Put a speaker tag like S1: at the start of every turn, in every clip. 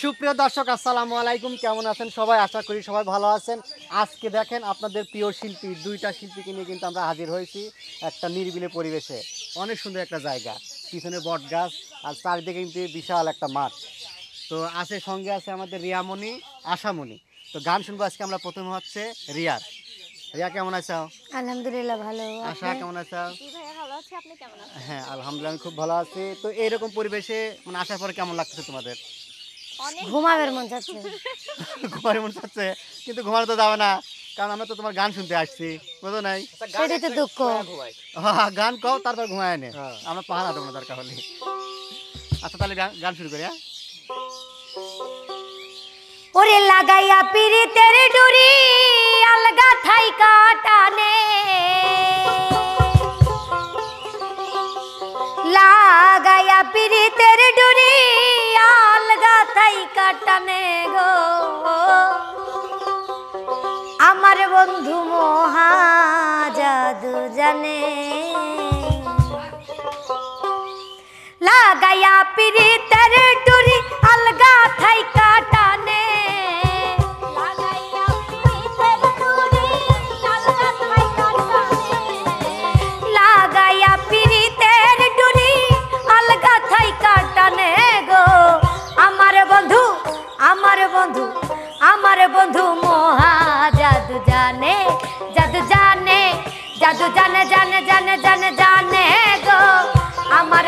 S1: সুপ্রিয় দর্শক আসসালামু আলাইকুম। কেমন আছেন সবাই? আশা করি সবাই ভালো আছেন। আজকে দেখেন আপনাদের প্রিয় শিল্পী দুইটা শিল্পীকে নিয়ে কিন্তু আমরা হাজির হয়েছি একটা নিরিবিলি পরিবেশে। অনেক সুন্দর একটা জায়গা। পিছনে বট গাছ আর চারিদিকে কিন্তু বিশাল একটা মাঠ। তো আছে সঙ্গে আছে আমাদের রিয়ামণি আশামণি। তো গান শুনব আজকে আমরা। প্রথমে হচ্ছে রিয়ার রিয়া কেমন আছো?
S2: আলহামদুলিল্লাহ ভালো।
S1: আশা কেমন আছো? হ্যাঁ আলহামদুলিল্লাহ আমি খুব ভালো আছি। তো এইরকম পরিবেশে মানে আসার পরে কেমন লাগতেছে তোমাদের?
S2: ঘুমাবের মন যাচ্ছে
S1: ঘুমার মন চাচ্ছে কিন্তু ঘুমানো তো যাবে না। কারণ আমরা তো তোমার গান শুনতে আসছি বুঝো নাই?
S2: সেটাই তো দুঃখ।
S1: হ্যাঁ, গান কও তারপর ঘুমায় নে। আমরা পাহারা দেবো না দরকার হলে আচ্ছা তাহলে গান গান শুরু করি হ্যাঁ?
S2: ওরে লাগাইয়া পিরিতের ডুরি আলগা থাই কাটানে লাগাইয়া পিরিতের কাটানে গো। আমার বন্ধু মহা জাদু জানে। লাগাইয়া পিড়ি ডুরি জাদু জানে জানে জানে জানে জানে গো আমার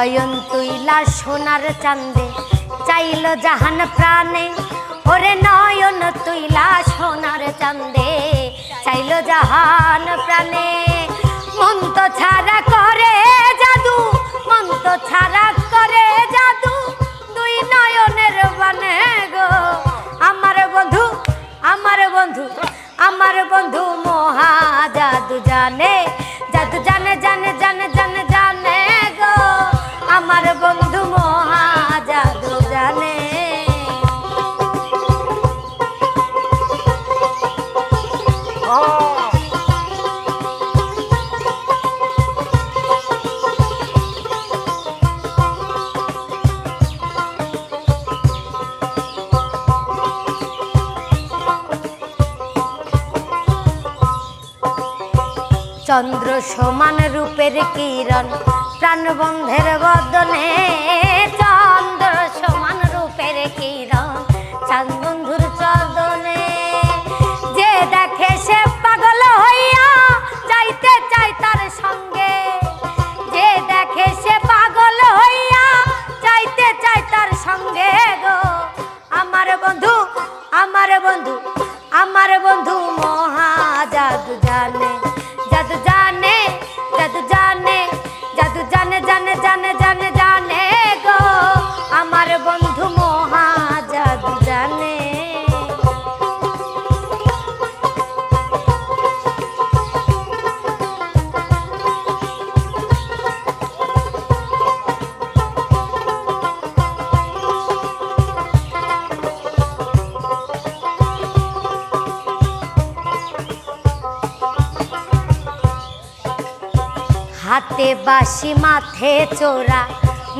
S2: নয়ন তুইলা সোনার চান্দে চাইল জাহান প্রাণে। ওরে নয়ন তুইলা সোনার চান্দে চাইল জাহান প্রাণে। মন তো ছাড়া করে জাদু মন তো ছাড়া করে জাদু। দুই নয়নের বানে গো, আমার বন্ধু আমার বন্ধু আমার বন্ধু মহা জাদু জানে। চন্দ্র সমান রূপের কিরণ প্রাণবন্ধের বদনে চন্দ্র সমান রূপের কিরণ। চাঁদ হাতে বাসি মাথে চোরা।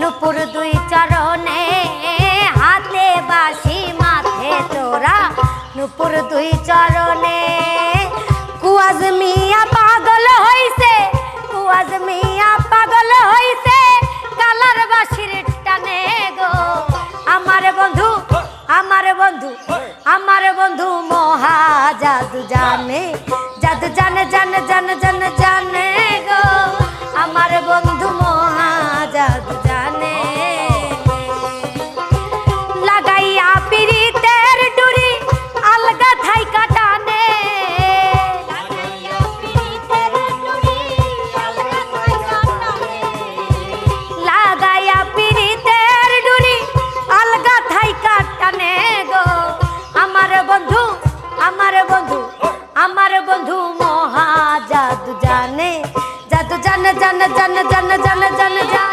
S2: নুপুর দুই চরণে হাতে বাসি মাথে চোরা। নুপুর দুই চরণে, কুয়াজ মিয়া পাগল হইছে, কুয়াজ মিয়া পাগল হইছে, কালার বাসির টানে গো। আমার বন্ধু আমার বন্ধু আমার বন্ধু মহা জাদু জানে জাদু জানে জানে জানে জানে জানে গো। আমার বন্ধু জান জান জান জান জান জান